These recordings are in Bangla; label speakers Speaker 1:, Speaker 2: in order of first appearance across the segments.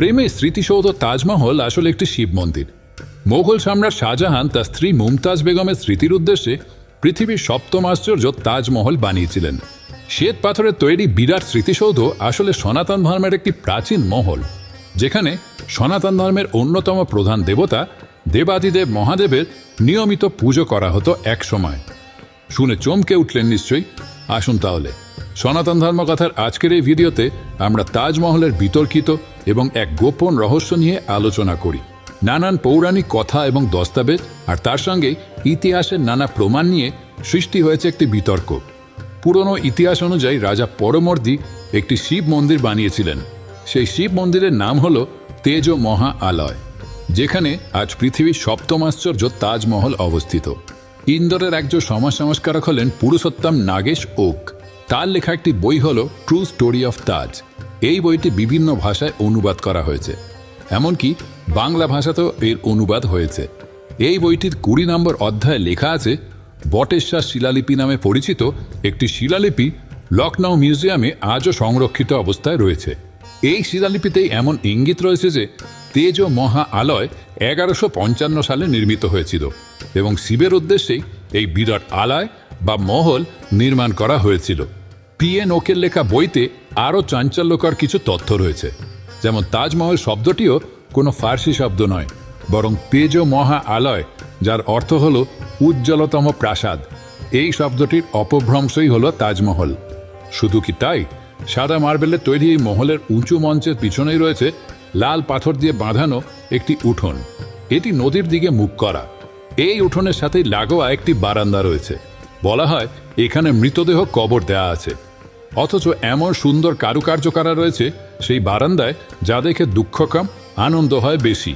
Speaker 1: প্রেমে স্মৃতিসৌধ তাজমহল আসলে একটি শিব মন্দির। মোগল সম্রাট শাহজাহান তার স্ত্রী মুমতাজ বেগমের স্মৃতির উদ্দেশ্যে পৃথিবীর সপ্তম আশ্চর্য তাজমহল বানিয়েছিলেন। শ্বেত পাথরের তৈরি বিরাট স্মৃতিসৌধ আসলে সনাতন ধর্মের একটি প্রাচীন মহল, যেখানে সনাতন ধর্মের অন্যতম প্রধান দেবতা দেবাদিদেব মহাদেবের নিয়মিত পুজো করা হতো এক সময়। শুনে চমকে উঠলেন নিশ্চয়ই। আসুন তাহলে, সনাতন ধর্মকথার আজকের এই ভিডিওতে আমরা তাজমহলের বিতর্কিত এবং এক গোপন রহস্য নিয়ে আলোচনা করি। নানান পৌরাণিক কথা এবং দস্তাবেজ আর তার সঙ্গে ইতিহাসের নানা প্রমাণ নিয়ে সৃষ্টি হয়েছে একটি বিতর্ক। পুরনো ইতিহাস অনুযায়ী রাজা পরমর্দি একটি শিব মন্দির বানিয়েছিলেন। সেই শিব মন্দিরের নাম হল তেজ মহা আলয়, যেখানে আজ পৃথিবীর সপ্তম আশ্চর্য তাজমহল অবস্থিত। ইন্দোরের একজন সমাজ সংস্কারক হলেন পুরুষোত্তম নাগেশ ওক। তার লেখা একটি বই হল ট্রু স্টোরি অফ তাজ এই বইটি বিভিন্ন ভাষায় অনুবাদ করা হয়েছে। এমনকি বাংলা ভাষাতেও এর অনুবাদ হয়েছে। এই বইটির কুড়ি নম্বর অধ্যায়ে লেখা আছে, বটেশ্বর শিলালিপি নামে পরিচিত একটি শিলালিপি লখনৌ মিউজিয়ামে আজও সংরক্ষিত অবস্থায় রয়েছে। এই শিলালিপিতেই এমন ইঙ্গিত রয়েছে যে, তেজ ও মহা আলয় এগারোশো পঞ্চান্ন সালে নির্মিত হয়েছিল এবং শিবের উদ্দেশ্যেই এই বিরাট আলয় বা মহল নির্মাণ করা হয়েছিল। পিএন ওকের লেখা বইতে আরও চাঞ্চল্যকর কিছু তথ্য রয়েছে। যেমন তাজমহল শব্দটিও কোনো ফার্সি শব্দ নয়, বরং তেজ মহা আলয়, যার অর্থ হল উজ্জ্বলতম প্রাসাদ। এই শব্দটির অপভ্রংশই হল তাজমহল। শুধু কি তাই? সাদা মার্বেলের তৈরি এই মহলের উঁচু মঞ্চের পিছনেই রয়েছে লাল পাথর দিয়ে বাঁধানো একটি উঠোন। এটি নদীর দিকে মুখ করা। এই উঠোনের সাথেই লাগোয়া একটি বারান্দা রয়েছে। বলা হয়, এখানে মৃতদেহ কবর দেয়া আছে। অথচ এমন সুন্দর কারুকার্য করা রয়েছে সেই বারান্দায় যা দেখে দুঃখ কম, আনন্দ হয় বেশি।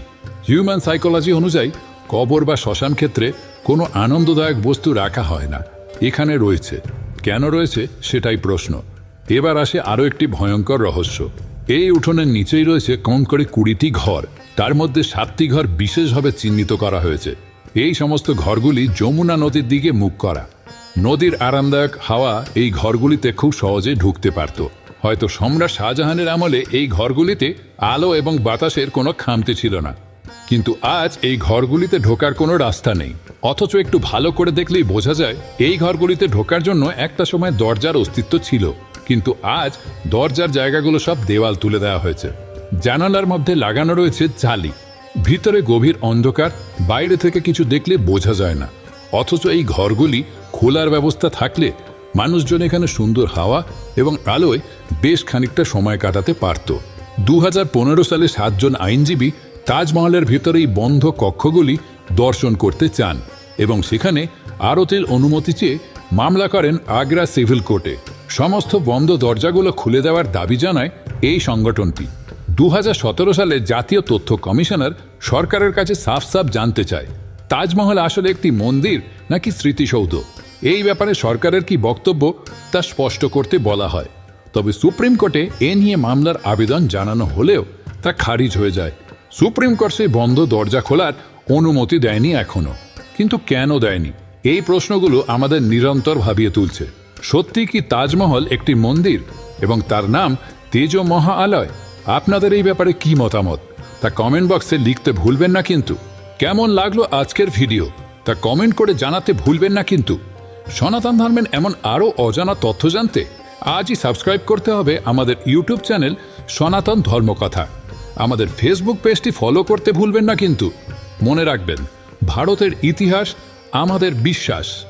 Speaker 1: হিউম্যান সাইকোলজি অনুযায়ী, কবর বা শ্মশান ক্ষেত্রে কোনো আনন্দদায়ক বস্তু রাখা হয় না। এখানে রয়েছে। কেন রয়েছে? সেটাই প্রশ্ন। এবার আসে আরও একটি ভয়ঙ্কর রহস্য। এই উঠোনের নিচেই রয়েছে কম করে কুড়িটি ঘর। তার মধ্যে সাতটি ঘর বিশেষভাবে চিহ্নিত করা হয়েছে। এই সমস্ত ঘরগুলি যমুনা নদীর দিকে মুখ করা। নদীর আরামদায়ক হাওয়া এই ঘরগুলিতে খুব সহজে ঢুকতে পারত। হয়তো সম্রাট শাহজাহানের আমলে এই ঘরগুলিতে আলো এবং বাতাসের কোনো খামতি ছিল না। কিন্তু আজ এই ঘরগুলিতে ঢোকার কোনো রাস্তা নেই। অথচ একটু ভালো করে দেখলেই বোঝা যায়, এই ঘরগুলিতে ঢোকার জন্য একটা সময় দরজার অস্তিত্ব ছিল। কিন্তু আজ দরজার জায়গাগুলো সব দেওয়াল তুলে দেওয়া হয়েছে। জানালার মধ্যে লাগানো রয়েছে জালি। ভিতরে গভীর অন্ধকার, বাইরে থেকে কিছু দেখলে বোঝা যায় না। অথচ এই ঘরগুলি খোলার ব্যবস্থা থাকলে মানুষজন এখানে সুন্দর হাওয়া এবং আলোয় বেশ খানিকটা সময় কাটাতে পারত। দু হাজার পনেরো সালে সাতজন আইনজীবী তাজমহলের ভেতরে এই বন্ধ কক্ষগুলি দর্শন করতে চান এবং সেখানে আরতির অনুমতি চেয়ে মামলা করেন আগ্রা সিভিল কোর্টে। সমস্ত বন্ধ দরজাগুলো খুলে দেওয়ার দাবি জানায় এই সংগঠনটি। দু হাজার সতেরো সালে জাতীয় তথ্য কমিশনার সরকারের কাছে সাফ সাফ জানতে চায়। তাজমহল আসলে একটি মন্দির নাকি স্মৃতিসৌধ? এই ব্যাপারে সরকারের কি বক্তব্য তা স্পষ্ট করতে বলা হয়। তবে সুপ্রিম কোর্টে এ নিয়ে মামলার আবেদন জানানো হলেও তা খারিজ হয়ে যায়। সুপ্রিম কোর্ট সেই বন্ধ দরজা খোলার অনুমতি দেয়নি এখনও। কিন্তু কেন দেয়নি? এই প্রশ্নগুলো আমাদের নিরন্তর ভাবিয়ে তুলছে। সত্যি কি তাজমহল একটি মন্দির এবং তার নাম তেজ মহা আলয় আপনাদের এই ব্যাপারে কি মতামত? তা কমেন্ট বক্সে লিখতে ভুলবেন না কিন্তু। কেমন লাগল আজকের ভিডিও? তা কমেন্ট করে জানাতে ভুলবেন না কিন্তু। সনাতন ধর্মের এমন আরও অজানা তথ্য জানতে আজই সাবস্ক্রাইব করতে হবে আমাদের ইউটিউব চ্যানেল সনাতন ধর্মকথা। আমাদের ফেসবুক পেজটি ফলো করতে ভুলবেন না কিন্তু। মনে রাখবেন, ভারতের ইতিহাস আমাদের বিশ্বাস।